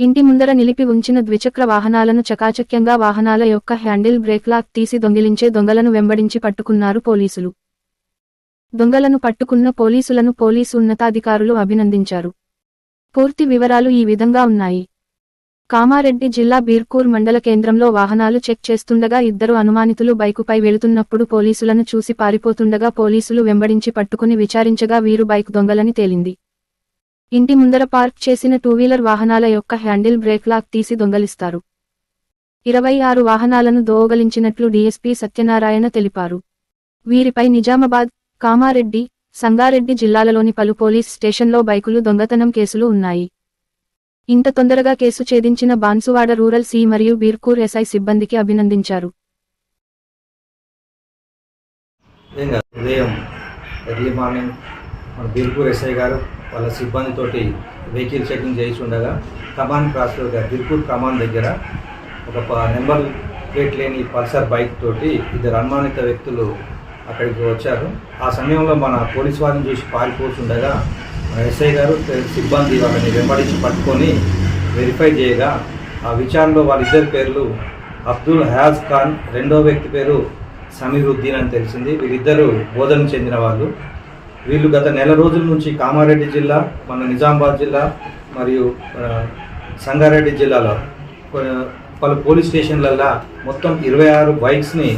ఇంటి ముందర నిలిపి ఉంచిన ద్విచక్ర వాహనాలను చకాచక్యంగా వాహనాల యొక్క హ్యాండిల్ బ్రేక్ లాక్ తీసి దొంగిలించే దొంగలను వెంబడించి పట్టుకున్నారు పోలీసులు. దొంగలను పట్టుకున్న పోలీసులను పోలీసు ఉన్నతాధికారులు అభినందించారు. పూర్తి వివరాలు ఈ విధంగా ఉన్నాయి. కామారెడ్డి జిల్లా బీర్కూర్ మండల కేంద్రంలో వాహనాలు చెక్ చేస్తుండగా ఇద్దరు అనుమానితులు బైకుపై వెళుతున్నప్పుడు పోలీసులను చూసి పారిపోతుండగా పోలీసులు వెంబడించి పట్టుకుని విచారించగా వీరు బైక్ దొంగలని తేలింది. ఇంటి ముందర పార్క్ చేసిన టూవీలర్ వాహనాల యొక్క హ్యాండిల్ బ్రేక్ లాక్ తీసి దొంగలిస్తారు. ఇరవై ఆరు వాహనాలను దోగలించినట్లు డీఎస్పీ సత్యనారాయణ తెలిపారు. వీరిపై నిజామాబాద్ కామారెడ్డి సంగారెడ్డి జిల్లాలలోని పలు పోలీస్ స్టేషన్లో బైకులు దొంగతనం కేసులు ఉన్నాయి. ఇంత తొందరగా కేసు ఛేదించిన బాన్సువాడ రూరల్ సి మరియు బీర్కూర్ ఎస్ఐ సిబ్బందికి అభినందించారు. ఉదయం ఎర్లీ మార్నింగ్ మన బీర్పూర్ ఎస్ఐ గారు వాళ్ళ సిబ్బందితోటి వెహికల్ చెకింగ్ చేసి ఉండగా కమాన్ క్రాస్ బీర్పూర్ కమాన్ దగ్గర ఒక నెంబర్ ప్లేట్ లేని పల్సర్ బైక్ తోటి ఇద్దరు అనుమానిత వ్యక్తులు అక్కడికి వచ్చారు. ఆ సమయంలో మన పోలీస్ వారిని చూసి పారిపోతుండగా మన ఎస్ఐ గారు సిబ్బంది వాళ్ళని వెంబడించి పట్టుకొని వెరిఫై చేయగా ఆ విచారణలో వాళ్ళిద్దరి పేర్లు అబ్దుల్ హయాజ్ ఖాన్ రెండో వ్యక్తి పేరు సమీరుద్దీన్ అని తెలిసింది. వీరిద్దరూ బోధన చెందిన వాళ్ళు. వీళ్ళు గత నెల రోజుల నుంచి కామారెడ్డి జిల్లా మన నిజామాబాద్ జిల్లా మరియు సంగారెడ్డి జిల్లాలో పలు పోలీస్ స్టేషన్లల్లో మొత్తం ఇరవై ఆరు బైక్స్ని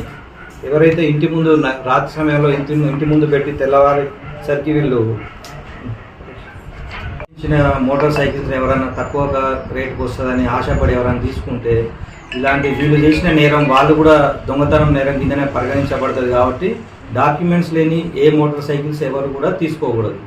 ఎవరైతే ఇంటి ముందు రాత్రి సమయంలో ఇంటి ఇంటి ముందు పెట్టి తెల్లవారేసరికి వీళ్ళు ఇచ్చిన మోటార్ సైకిల్స్ ఎవరైనా తక్కువగా రేటుకు వస్తుందని ఆశపడి ఎవరైనా తీసుకుంటే ఇలాంటి వీళ్ళు చేసిన నేరం వాళ్ళు కూడా దొంగతనం నేరం కిందనే పరిగణించబడుతుంది కాబట్టి డాక్యుమెంట్స్ లేని ఏ మోటార్ సైకిల్స్ ఎవరు కూడా తీసుకోకూడదు.